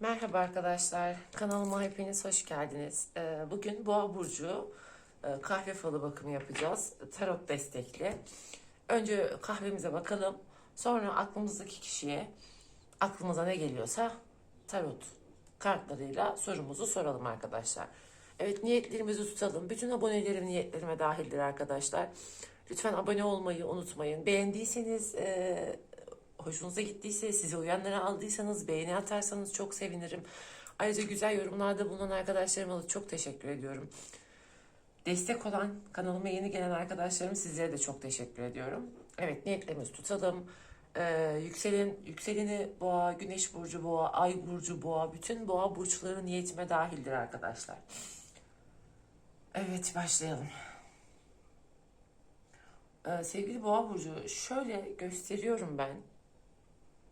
Merhaba arkadaşlar, kanalıma hepiniz hoş geldiniz. Ee, Bugün Boğa Burcu e, kahve falı bakımı yapacağız. Tarot destekli. Önce kahvemize bakalım. Sonra aklımızdaki kişiye aklımıza ne geliyorsa tarot kartlarıyla sorumuzu soralım arkadaşlar. Evet niyetlerimizi tutalım. Bütün abonelerim niyetlerime dahildir arkadaşlar. Lütfen abone olmayı unutmayın. Beğendiyseniz e, hoşunuza gittiyse, size uyanları aldıysanız, beğeni atarsanız çok sevinirim. Ayrıca güzel yorumlarda bulunan arkadaşlarıma da çok teşekkür ediyorum. Destek olan, kanalıma yeni gelen arkadaşlarım sizlere de çok teşekkür ediyorum. Evet, niyetlerimizi tutalım. Ee, yükselen, yükseleni boğa, güneş burcu boğa, ay burcu boğa, bütün boğa burçları niyetime dahildir arkadaşlar. Evet, başlayalım. Ee, sevgili boğa burcu, şöyle gösteriyorum ben.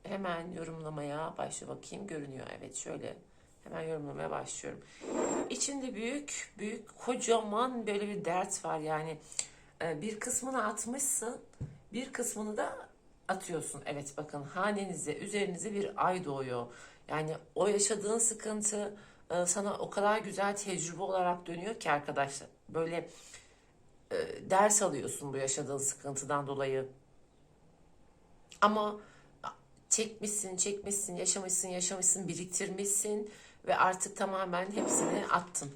Hemen yorumlamaya başla bakayım görünüyor. Evet şöyle hemen yorumlamaya başlıyorum. İçinde büyük büyük kocaman böyle bir dert var yani e, bir kısmını atmışsın bir kısmını da atıyorsun. Evet bakın hanenize üzerinize bir ay doğuyor. Yani o yaşadığın sıkıntı e, sana o kadar güzel tecrübe olarak dönüyor ki arkadaşlar. Böyle e, ders alıyorsun bu yaşadığın sıkıntıdan dolayı. Ama çekmişsin, çekmişsin, yaşamışsın, yaşamışsın, biriktirmişsin ve artık tamamen hepsini attın.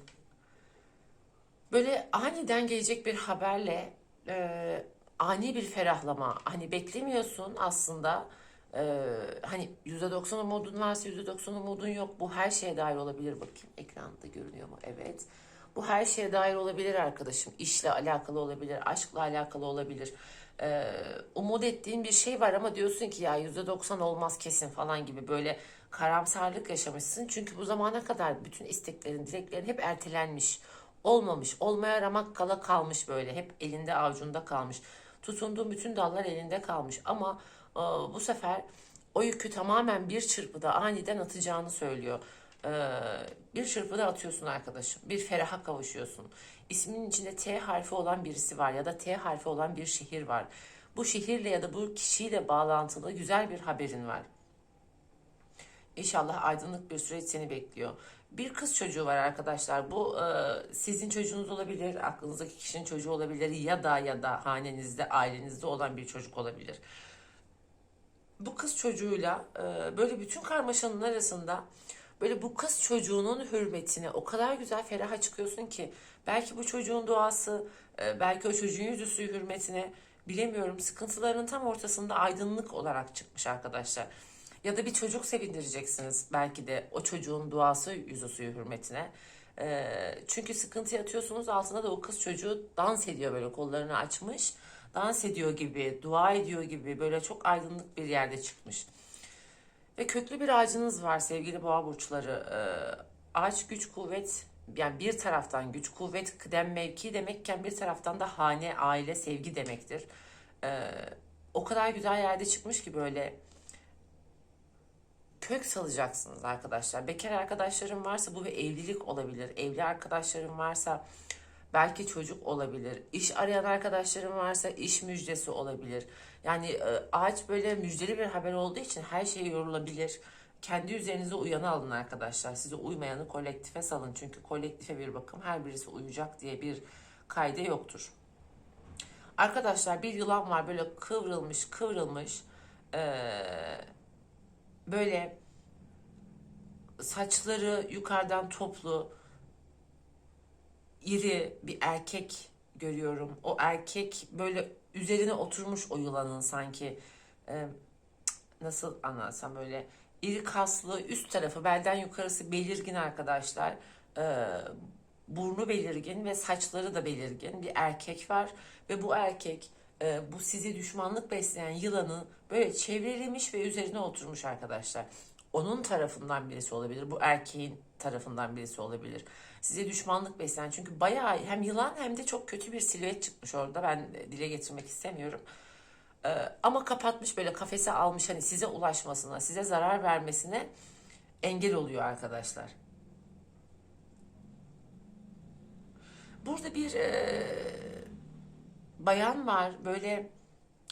Böyle aniden gelecek bir haberle e, ani bir ferahlama. Hani beklemiyorsun aslında. E, hani %90 umudun varsa %90 umudun yok. Bu her şeye dair olabilir. Bakayım ekranda görünüyor mu? Evet. Bu her şeye dair olabilir arkadaşım. İşle alakalı olabilir, aşkla alakalı olabilir. Ee, umut ettiğin bir şey var ama diyorsun ki ya %90 olmaz kesin falan gibi böyle karamsarlık yaşamışsın. Çünkü bu zamana kadar bütün isteklerin, dileklerin hep ertelenmiş. Olmamış, olmaya ramak kala kalmış böyle. Hep elinde avucunda kalmış. Tutunduğun bütün dallar elinde kalmış. Ama e, bu sefer o yükü tamamen bir çırpıda aniden atacağını söylüyor. Ee, bir çırpıda atıyorsun arkadaşım. Bir feraha kavuşuyorsun. İsminin içinde T harfi olan birisi var ya da T harfi olan bir şehir var. Bu şehirle ya da bu kişiyle bağlantılı güzel bir haberin var. İnşallah aydınlık bir süreç seni bekliyor. Bir kız çocuğu var arkadaşlar. Bu e, sizin çocuğunuz olabilir, aklınızdaki kişinin çocuğu olabilir ya da ya da hanenizde, ailenizde olan bir çocuk olabilir. Bu kız çocuğuyla e, böyle bütün karmaşanın arasında böyle bu kız çocuğunun hürmetine o kadar güzel feraha çıkıyorsun ki belki bu çocuğun duası, e, belki o çocuğun yüzüsü hürmetine bilemiyorum sıkıntıların tam ortasında aydınlık olarak çıkmış arkadaşlar. Ya da bir çocuk sevindireceksiniz belki de o çocuğun duası yüzü suyu hürmetine. E, çünkü sıkıntı yatıyorsunuz altında da o kız çocuğu dans ediyor böyle kollarını açmış. Dans ediyor gibi, dua ediyor gibi böyle çok aydınlık bir yerde çıkmış. Ve köklü bir ağacınız var sevgili boğa burçları. Ee, ağaç güç kuvvet yani bir taraftan güç kuvvet kıdem mevki demekken bir taraftan da hane aile sevgi demektir. Ee, o kadar güzel yerde çıkmış ki böyle kök salacaksınız arkadaşlar. Bekar arkadaşlarım varsa bu bir evlilik olabilir. Evli arkadaşlarım varsa belki çocuk olabilir. İş arayan arkadaşlarım varsa iş müjdesi olabilir. Yani e, ağaç böyle müjdeli bir haber olduğu için her şey yorulabilir. Kendi üzerinize uyanı alın arkadaşlar. Size uymayanı kolektife salın. Çünkü kolektife bir bakım her birisi uyacak diye bir kaydı yoktur. Arkadaşlar bir yılan var böyle kıvrılmış kıvrılmış. Ee, böyle saçları yukarıdan toplu iri bir erkek görüyorum. O erkek böyle üzerine oturmuş o yılanın sanki. Ee, nasıl anlatsam böyle iri kaslı üst tarafı belden yukarısı belirgin arkadaşlar. Ee, burnu belirgin ve saçları da belirgin bir erkek var ve bu erkek e, bu sizi düşmanlık besleyen yılanı böyle çevrelemiş ve üzerine oturmuş arkadaşlar. Onun tarafından birisi olabilir. Bu erkeğin tarafından birisi olabilir. Size düşmanlık besleyen. Çünkü bayağı hem yılan hem de çok kötü bir silüet çıkmış orada. Ben dile getirmek istemiyorum. Ee, ama kapatmış böyle kafese almış hani size ulaşmasına, size zarar vermesine engel oluyor arkadaşlar. Burada bir e, bayan var böyle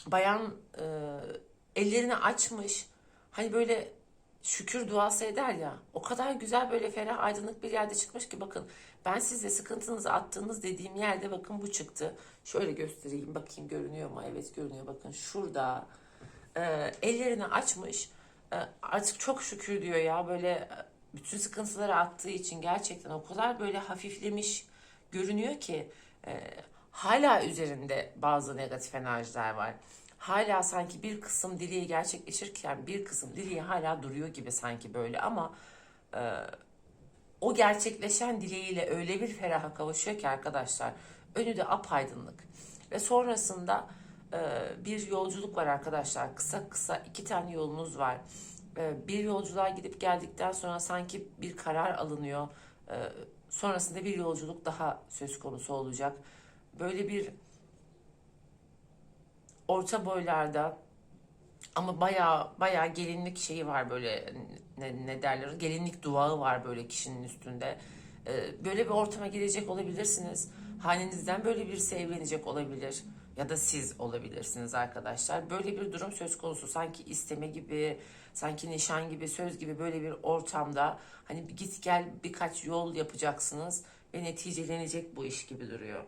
bayan e, ellerini açmış hani böyle şükür duası eder ya. O kadar güzel böyle ferah aydınlık bir yerde çıkmış ki bakın ben size sıkıntınızı attığınız dediğim yerde bakın bu çıktı. Şöyle göstereyim bakayım görünüyor mu? Evet görünüyor bakın şurada. Ee, ellerini açmış. Ee, artık çok şükür diyor ya böyle e, bütün sıkıntıları attığı için gerçekten o kadar böyle hafiflemiş görünüyor ki e, hala üzerinde bazı negatif enerjiler var. Hala sanki bir kısım dileği gerçekleşirken bir kısım dileği hala duruyor gibi sanki böyle ama e, o gerçekleşen dileğiyle öyle bir feraha kavuşuyor ki arkadaşlar önü de apaydınlık. Ve sonrasında e, bir yolculuk var arkadaşlar kısa kısa iki tane yolunuz var. E, bir yolculuğa gidip geldikten sonra sanki bir karar alınıyor. E, sonrasında bir yolculuk daha söz konusu olacak. Böyle bir orta boylarda ama baya baya gelinlik şeyi var böyle ne, ne derler gelinlik duvağı var böyle kişinin üstünde. Ee, böyle bir ortama girecek olabilirsiniz. Hanenizden böyle birisi evlenecek olabilir ya da siz olabilirsiniz arkadaşlar. Böyle bir durum söz konusu sanki isteme gibi, sanki nişan gibi, söz gibi böyle bir ortamda hani git gel birkaç yol yapacaksınız ve neticelenecek bu iş gibi duruyor.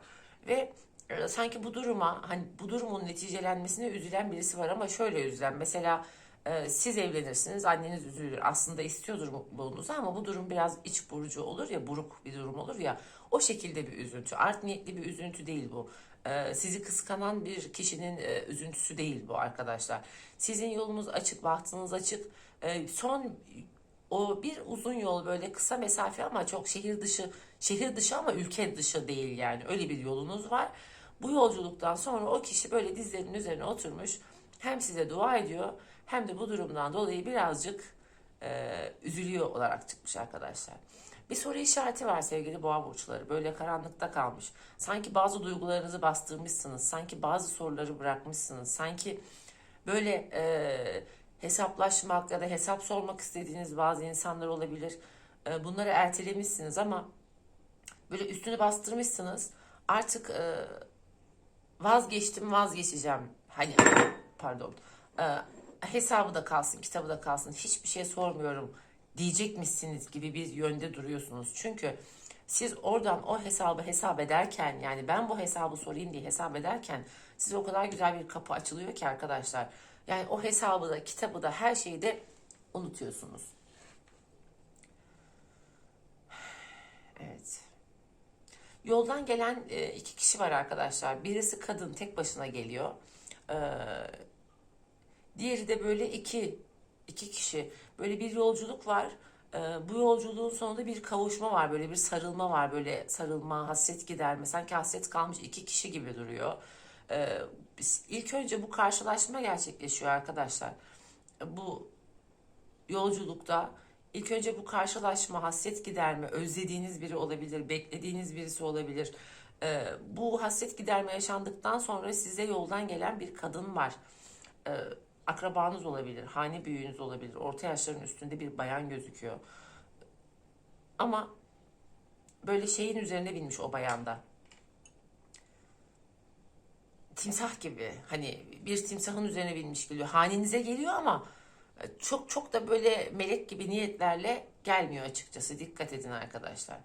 Ve e, sanki bu duruma hani bu durumun neticelenmesine üzülen birisi var ama şöyle üzülen mesela e, siz evlenirsiniz anneniz üzülür. Aslında istiyordur mutluluğunuzu ama bu durum biraz iç burcu olur ya buruk bir durum olur ya. O şekilde bir üzüntü art niyetli bir üzüntü değil bu. E, sizi kıskanan bir kişinin e, üzüntüsü değil bu arkadaşlar. Sizin yolunuz açık bahtınız açık. E, son o bir uzun yol böyle kısa mesafe ama çok şehir dışı şehir dışı ama ülke dışı değil yani. Öyle bir yolunuz var. Bu yolculuktan sonra o kişi böyle dizlerinin üzerine oturmuş hem size dua ediyor hem de bu durumdan dolayı birazcık e, üzülüyor olarak çıkmış arkadaşlar. Bir soru işareti var sevgili boğa burçları. Böyle karanlıkta kalmış. Sanki bazı duygularınızı bastırmışsınız. Sanki bazı soruları bırakmışsınız. Sanki böyle e, hesaplaşmak ya da hesap sormak istediğiniz bazı insanlar olabilir. E, bunları ertelemişsiniz ama böyle üstünü bastırmışsınız. Artık e, vazgeçtim vazgeçeceğim. Hani pardon. E, hesabı da kalsın, kitabı da kalsın. Hiçbir şey sormuyorum diyecekmişsiniz gibi bir yönde duruyorsunuz. Çünkü siz oradan o hesabı hesap ederken yani ben bu hesabı sorayım diye hesap ederken size o kadar güzel bir kapı açılıyor ki arkadaşlar. Yani o hesabı da kitabı da her şeyi de unutuyorsunuz. Evet. Yoldan gelen e, iki kişi var arkadaşlar. Birisi kadın tek başına geliyor. Ee, diğeri de böyle iki iki kişi. Böyle bir yolculuk var. Ee, bu yolculuğun sonunda bir kavuşma var. Böyle bir sarılma var. Böyle sarılma, hasret giderme. Sanki hasret kalmış iki kişi gibi duruyor. Ee, biz- ilk önce bu karşılaşma gerçekleşiyor arkadaşlar. Bu yolculukta ilk önce bu karşılaşma, hasret giderme, özlediğiniz biri olabilir, beklediğiniz birisi olabilir. Ee, bu hasret giderme yaşandıktan sonra size yoldan gelen bir kadın var. Ee, akrabanız olabilir, hane büyüğünüz olabilir, orta yaşların üstünde bir bayan gözüküyor. Ama böyle şeyin üzerine binmiş o bayanda. Timsah gibi hani bir timsahın üzerine binmiş geliyor. Hanenize geliyor ama çok çok da böyle melek gibi niyetlerle gelmiyor açıkçası. Dikkat edin arkadaşlar.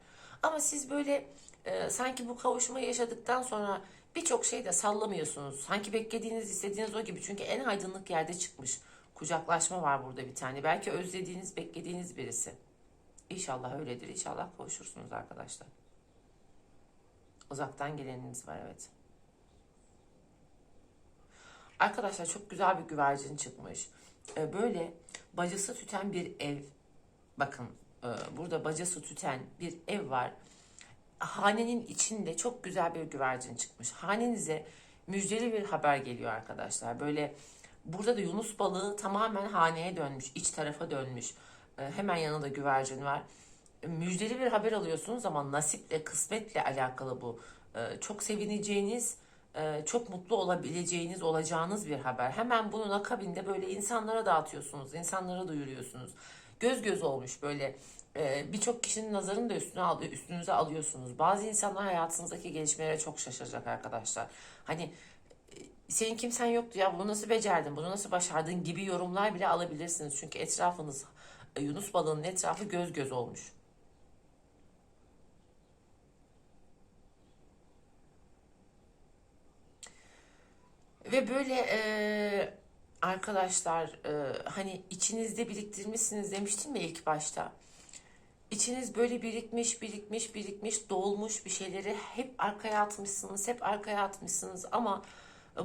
Ama siz böyle e, sanki bu kavuşmayı yaşadıktan sonra birçok şey de sallamıyorsunuz. Sanki beklediğiniz, istediğiniz o gibi. Çünkü en aydınlık yerde çıkmış. Kucaklaşma var burada bir tane. Belki özlediğiniz, beklediğiniz birisi. İnşallah öyledir. İnşallah kavuşursunuz arkadaşlar. Uzaktan geleniniz var evet. Arkadaşlar çok güzel bir güvercin çıkmış. Ee, böyle bacası tüten bir ev. Bakın e, burada bacası tüten bir ev var. Hanenin içinde çok güzel bir güvercin çıkmış. Hanenize müjdeli bir haber geliyor arkadaşlar. Böyle burada da Yunus balığı tamamen haneye dönmüş, iç tarafa dönmüş. Ee, hemen yanında güvercin var. E, Müjdeli bir haber alıyorsunuz ama nasiple, kısmetle alakalı bu. Ee, çok sevineceğiniz, e, çok mutlu olabileceğiniz, olacağınız bir haber. Hemen bunun akabinde böyle insanlara dağıtıyorsunuz, insanlara duyuruyorsunuz. Göz göz olmuş böyle birçok kişinin nazarını da üstüne al, üstünüze alıyorsunuz. Bazı insanlar hayatınızdaki gelişmelere çok şaşıracak arkadaşlar. Hani e, senin kimsen yoktu ya bunu nasıl becerdin, bunu nasıl başardın gibi yorumlar bile alabilirsiniz. Çünkü etrafınız e, Yunus balığının etrafı göz göz olmuş. Ve böyle e, arkadaşlar e, hani içinizde biriktirmişsiniz demiştim ya ilk başta. İçiniz böyle birikmiş, birikmiş, birikmiş, dolmuş bir şeyleri hep arkaya atmışsınız, hep arkaya atmışsınız ama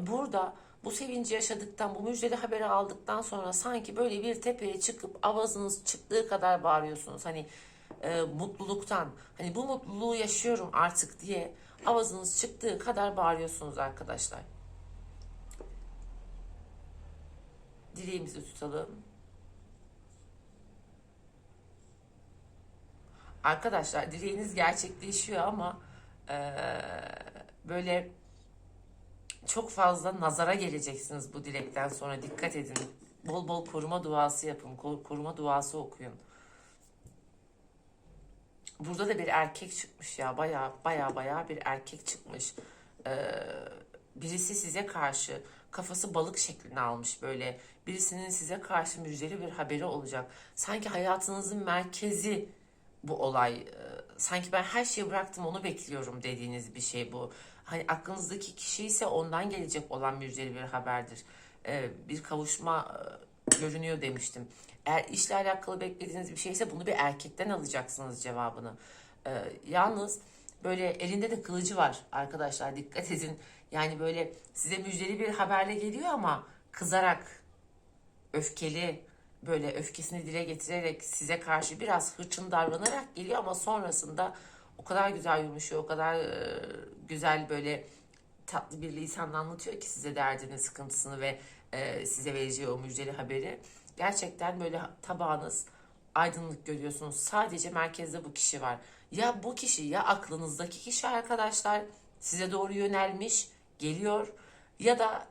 burada bu sevinci yaşadıktan, bu müjdeli haberi aldıktan sonra sanki böyle bir tepeye çıkıp avazınız çıktığı kadar bağırıyorsunuz. Hani e, mutluluktan, hani bu mutluluğu yaşıyorum artık diye avazınız çıktığı kadar bağırıyorsunuz arkadaşlar. Dileğimizi tutalım. Arkadaşlar dileğiniz gerçekleşiyor ama eee, böyle çok fazla nazara geleceksiniz bu dilekten sonra dikkat edin. Bol bol koruma duası yapın, ko- koruma duası okuyun. Burada da bir erkek çıkmış ya baya baya baya bir erkek çıkmış. Ee, birisi size karşı kafası balık şeklini almış böyle. Birisinin size karşı müjdeli bir haberi olacak. Sanki hayatınızın merkezi bu olay. Ee, sanki ben her şeyi bıraktım onu bekliyorum dediğiniz bir şey bu. Hani aklınızdaki kişi ise ondan gelecek olan müjdeli bir haberdir. Ee, bir kavuşma e, görünüyor demiştim. Eğer işle alakalı beklediğiniz bir şeyse bunu bir erkekten alacaksınız cevabını. Yalnız böyle elinde de kılıcı var arkadaşlar dikkat edin. Yani böyle size müjdeli bir haberle geliyor ama kızarak öfkeli böyle öfkesini dile getirerek size karşı biraz hırçın davranarak geliyor ama sonrasında o kadar güzel yumuşuyor, o kadar e, güzel böyle tatlı bir lisanla anlatıyor ki size derdini, sıkıntısını ve e, size vereceği o müjdeli haberi. Gerçekten böyle tabağınız aydınlık görüyorsunuz. Sadece merkezde bu kişi var. Ya bu kişi ya aklınızdaki kişi arkadaşlar size doğru yönelmiş, geliyor ya da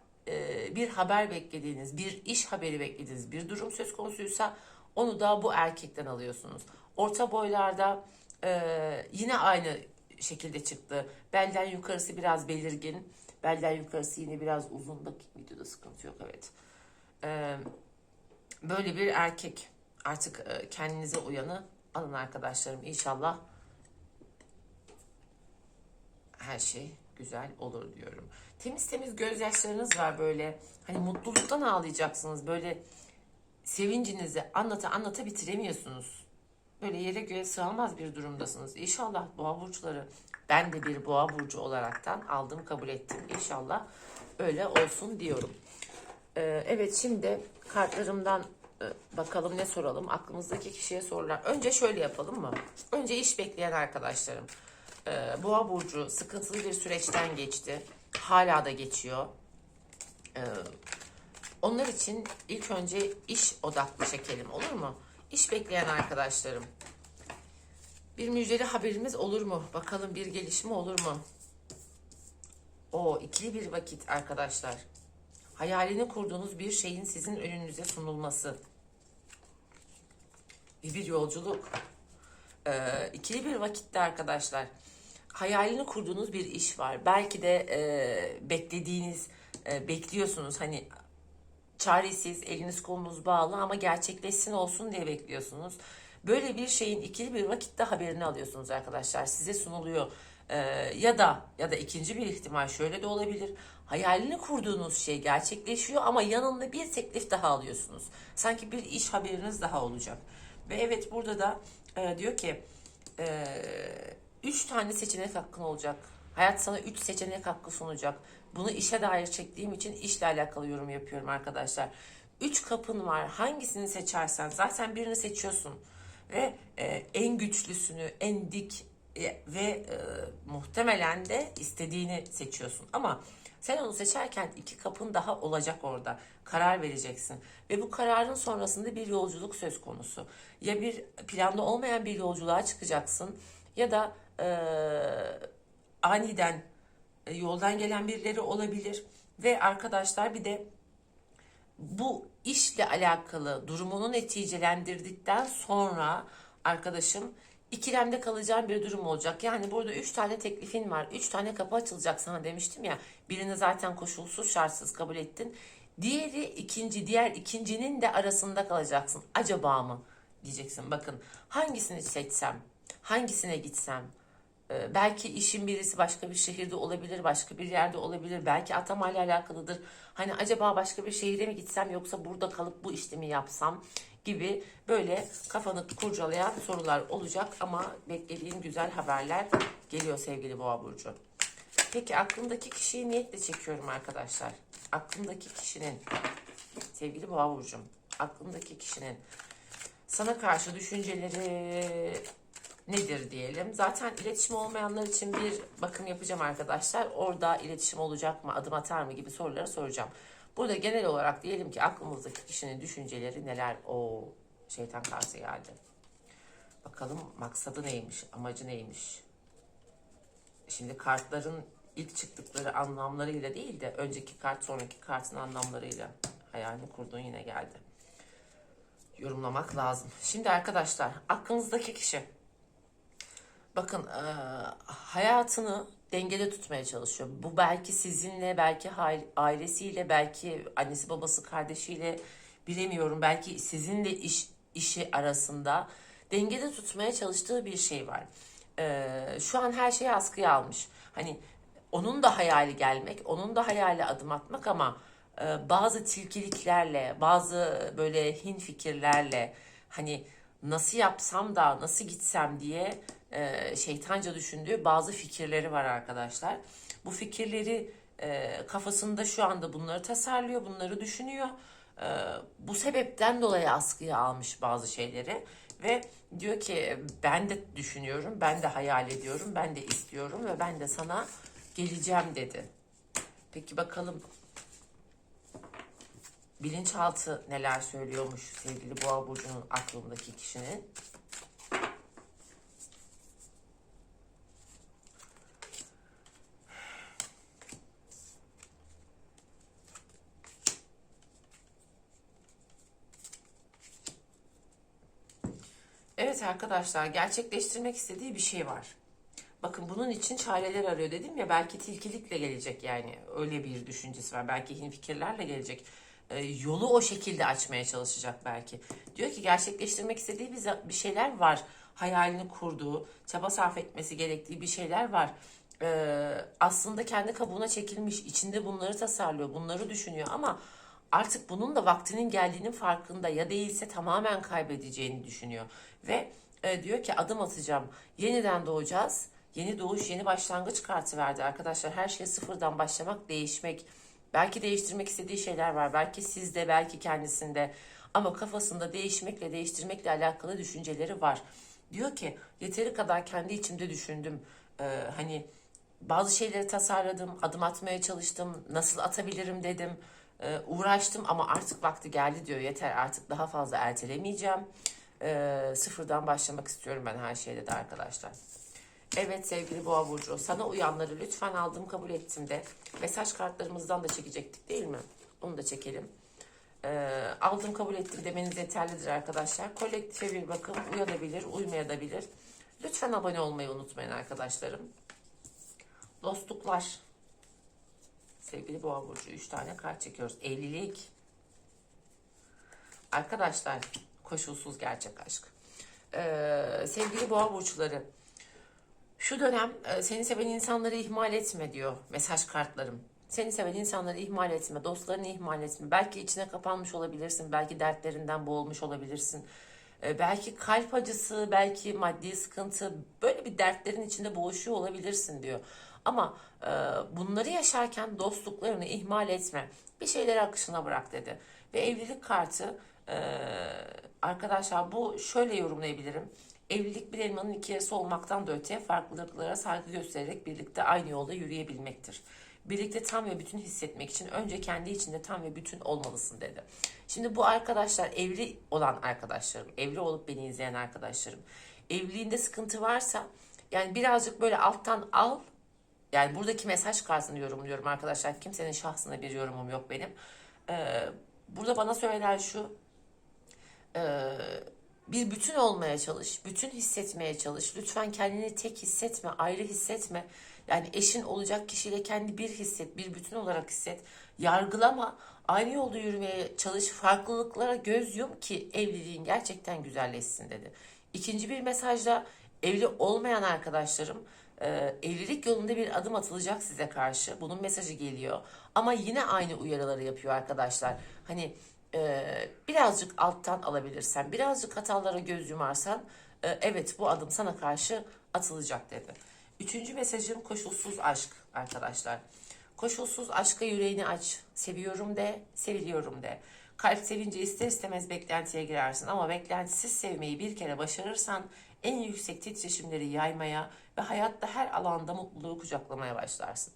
bir haber beklediğiniz, bir iş haberi beklediğiniz bir durum söz konusuysa onu da bu erkekten alıyorsunuz. Orta boylarda e, yine aynı şekilde çıktı. Belden yukarısı biraz belirgin. Belden yukarısı yine biraz uzun. Bakayım videoda sıkıntı yok evet. E, böyle bir erkek. Artık e, kendinize uyanı alın arkadaşlarım. İnşallah her şey güzel olur diyorum. Temiz temiz gözyaşlarınız var böyle. Hani mutluluktan ağlayacaksınız. Böyle sevincinizi anlata anlata bitiremiyorsunuz. Böyle yere göğe sığamaz bir durumdasınız. İnşallah boğa burçları ben de bir boğa burcu olaraktan aldım kabul ettim. İnşallah öyle olsun diyorum. Ee, evet şimdi kartlarımdan e, bakalım ne soralım. Aklımızdaki kişiye sorular. Önce şöyle yapalım mı? Önce iş bekleyen arkadaşlarım. Ee, Boğa burcu sıkıntılı bir süreçten geçti. Hala da geçiyor. Ee, onlar için ilk önce iş odaklı çekelim olur mu? İş bekleyen arkadaşlarım. Bir müjdeli haberimiz olur mu? Bakalım bir gelişme olur mu? O ikili bir vakit arkadaşlar. Hayalini kurduğunuz bir şeyin sizin önünüze sunulması. Bir, yolculuk. Ee, ikili bir vakitte arkadaşlar. Hayalini kurduğunuz bir iş var. Belki de e, beklediğiniz, e, bekliyorsunuz. Hani çaresiz, eliniz kolunuz bağlı ama gerçekleşsin olsun diye bekliyorsunuz. Böyle bir şeyin ikili bir vakitte haberini alıyorsunuz arkadaşlar. Size sunuluyor. Ee, ya da ya da ikinci bir ihtimal şöyle de olabilir. Hayalini kurduğunuz şey gerçekleşiyor ama yanında bir teklif daha alıyorsunuz. Sanki bir iş haberiniz daha olacak. Ve evet burada da e, diyor ki e, üç tane seçenek hakkın olacak. Hayat sana üç seçenek hakkı sunacak. Bunu işe dair çektiğim için işle alakalı yorum yapıyorum arkadaşlar. Üç kapın var. Hangisini seçersen zaten birini seçiyorsun. Ve e, en güçlüsünü, en dik e, ve e, muhtemelen de istediğini seçiyorsun. Ama sen onu seçerken iki kapın daha olacak orada. Karar vereceksin. Ve bu kararın sonrasında bir yolculuk söz konusu. Ya bir planda olmayan bir yolculuğa çıkacaksın ya da e, aniden e, yoldan gelen birileri olabilir. Ve arkadaşlar bir de bu işle alakalı durumunu neticelendirdikten sonra arkadaşım ikilemde kalacağın bir durum olacak. Yani burada üç tane teklifin var. Üç tane kapı açılacak sana demiştim ya. Birini zaten koşulsuz şartsız kabul ettin. Diğeri ikinci, diğer ikincinin de arasında kalacaksın. Acaba mı? diyeceksin. Bakın hangisini seçsem, hangisine gitsem, belki işin birisi başka bir şehirde olabilir, başka bir yerde olabilir. Belki atamayla alakalıdır. Hani acaba başka bir şehire mi gitsem yoksa burada kalıp bu işlemi yapsam gibi böyle kafanı kurcalayan sorular olacak ama beklediğin güzel haberler geliyor sevgili Boğa burcu. Peki aklımdaki kişiyi niyetle çekiyorum arkadaşlar. Aklımdaki kişinin sevgili Boğa burcum, aklımdaki kişinin sana karşı düşünceleri nedir diyelim. Zaten iletişim olmayanlar için bir bakım yapacağım arkadaşlar. Orada iletişim olacak mı, adım atar mı gibi soruları soracağım. Burada genel olarak diyelim ki aklımızdaki kişinin düşünceleri neler? O şeytan karşı geldi. Bakalım maksadı neymiş, amacı neymiş? Şimdi kartların ilk çıktıkları anlamlarıyla değil de önceki kart sonraki kartın anlamlarıyla hayalini kurduğun yine geldi. Yorumlamak lazım. Şimdi arkadaşlar aklınızdaki kişi Bakın e, hayatını dengede tutmaya çalışıyor. Bu belki sizinle, belki ailesiyle, belki annesi babası kardeşiyle bilemiyorum. Belki sizinle iş işi arasında dengede tutmaya çalıştığı bir şey var. E, şu an her şeyi askıya almış. Hani onun da hayali gelmek, onun da hayali adım atmak ama e, bazı tilkiliklerle, bazı böyle hin fikirlerle hani nasıl yapsam da nasıl gitsem diye e, şeytanca düşündüğü bazı fikirleri var arkadaşlar. Bu fikirleri e, kafasında şu anda bunları tasarlıyor, bunları düşünüyor. E, bu sebepten dolayı askıya almış bazı şeyleri ve diyor ki ben de düşünüyorum, ben de hayal ediyorum, ben de istiyorum ve ben de sana geleceğim dedi. Peki bakalım bilinçaltı neler söylüyormuş sevgili Boğa burcunun aklındaki kişinin. Evet arkadaşlar gerçekleştirmek istediği bir şey var. Bakın bunun için çareler arıyor dedim ya belki tilkilikle gelecek yani öyle bir düşüncesi var. Belki hin fikirlerle gelecek. Ee, yolu o şekilde açmaya çalışacak belki. Diyor ki gerçekleştirmek istediği bir, bir şeyler var. Hayalini kurduğu, çaba sarf etmesi gerektiği bir şeyler var. Ee, aslında kendi kabuğuna çekilmiş, içinde bunları tasarlıyor, bunları düşünüyor ama artık bunun da vaktinin geldiğinin farkında ya değilse tamamen kaybedeceğini düşünüyor. Ve e, diyor ki adım atacağım, yeniden doğacağız. Yeni doğuş, yeni başlangıç kartı verdi arkadaşlar. Her şeye sıfırdan başlamak, değişmek. Belki değiştirmek istediği şeyler var. Belki sizde, belki kendisinde. Ama kafasında değişmekle, değiştirmekle alakalı düşünceleri var. Diyor ki yeteri kadar kendi içimde düşündüm. Ee, hani bazı şeyleri tasarladım, adım atmaya çalıştım, nasıl atabilirim dedim. Ee, uğraştım ama artık vakti geldi diyor. Yeter artık daha fazla ertelemeyeceğim. Ee, sıfırdan başlamak istiyorum ben her şeyde de arkadaşlar. Evet sevgili Boğa Burcu sana uyanları lütfen aldım kabul ettim de mesaj kartlarımızdan da çekecektik değil mi? Onu da çekelim. Ee, aldım kabul ettim demeniz yeterlidir arkadaşlar. Kolektife bir bakım uyanabilir uymayabilir. Lütfen abone olmayı unutmayın arkadaşlarım. Dostluklar. Sevgili Boğa Burcu 3 tane kart çekiyoruz. Evlilik. Arkadaşlar koşulsuz gerçek aşk. Ee, sevgili Boğa Burçları şu dönem e, seni seven insanları ihmal etme diyor mesaj kartlarım. Seni seven insanları ihmal etme, dostlarını ihmal etme. Belki içine kapanmış olabilirsin, belki dertlerinden boğulmuş olabilirsin. E, belki kalp acısı, belki maddi sıkıntı, böyle bir dertlerin içinde boğuşuyor olabilirsin diyor. Ama e, bunları yaşarken dostluklarını ihmal etme. Bir şeyleri akışına bırak dedi. Ve evlilik kartı e, arkadaşlar bu şöyle yorumlayabilirim. Evlilik bir elmanın iki yarısı olmaktan da öte farklılıklara saygı göstererek birlikte aynı yolda yürüyebilmektir. Birlikte tam ve bütün hissetmek için önce kendi içinde tam ve bütün olmalısın dedi. Şimdi bu arkadaşlar evli olan arkadaşlarım, evli olup beni izleyen arkadaşlarım. Evliliğinde sıkıntı varsa yani birazcık böyle alttan al. Yani buradaki mesaj kartını yorumluyorum arkadaşlar. Kimsenin şahsına bir yorumum yok benim. Ee, burada bana söylenen şu. Ee, bir bütün olmaya çalış, bütün hissetmeye çalış. Lütfen kendini tek hissetme, ayrı hissetme. Yani eşin olacak kişiyle kendi bir hisset, bir bütün olarak hisset. Yargılama, aynı yolda yürümeye çalış, farklılıklara göz yum ki evliliğin gerçekten güzelleşsin dedi. İkinci bir mesajda evli olmayan arkadaşlarım e, evlilik yolunda bir adım atılacak size karşı. Bunun mesajı geliyor. Ama yine aynı uyarıları yapıyor arkadaşlar. Hani e, birazcık alttan alabilirsen, birazcık hatalara göz yumarsan e, evet bu adım sana karşı atılacak dedi. Üçüncü mesajım koşulsuz aşk arkadaşlar. Koşulsuz aşka yüreğini aç. Seviyorum de, seviliyorum de. Kalp sevince ister istemez beklentiye girersin ama beklentisiz sevmeyi bir kere başarırsan en yüksek titreşimleri yaymaya ve hayatta her alanda mutluluğu kucaklamaya başlarsın.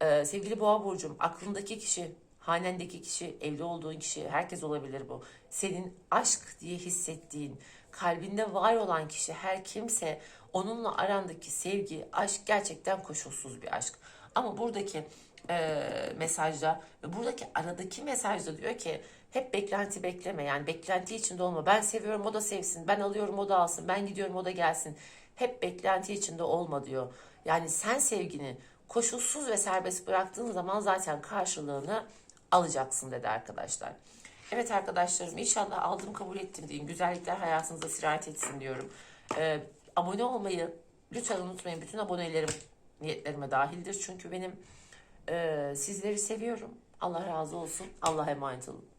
Ee, sevgili Boğa Burcu'm aklındaki kişi, hanendeki kişi, evli olduğun kişi, herkes olabilir bu. Senin aşk diye hissettiğin, kalbinde var olan kişi her kimse onunla arandaki sevgi, aşk gerçekten koşulsuz bir aşk. Ama buradaki e, mesajda ve buradaki aradaki mesajda diyor ki hep beklenti bekleme yani beklenti içinde olma. Ben seviyorum o da sevsin, ben alıyorum o da alsın, ben gidiyorum o da gelsin. Hep beklenti içinde olma diyor. Yani sen sevgini koşulsuz ve serbest bıraktığın zaman zaten karşılığını alacaksın dedi arkadaşlar. Evet arkadaşlarım inşallah aldım kabul ettim deyin. Güzellikler hayatınıza sirayet etsin diyorum. Ee, abone olmayı lütfen unutmayın. Bütün abonelerim niyetlerime dahildir. Çünkü benim e, sizleri seviyorum. Allah razı olsun. Allah'a emanet olun.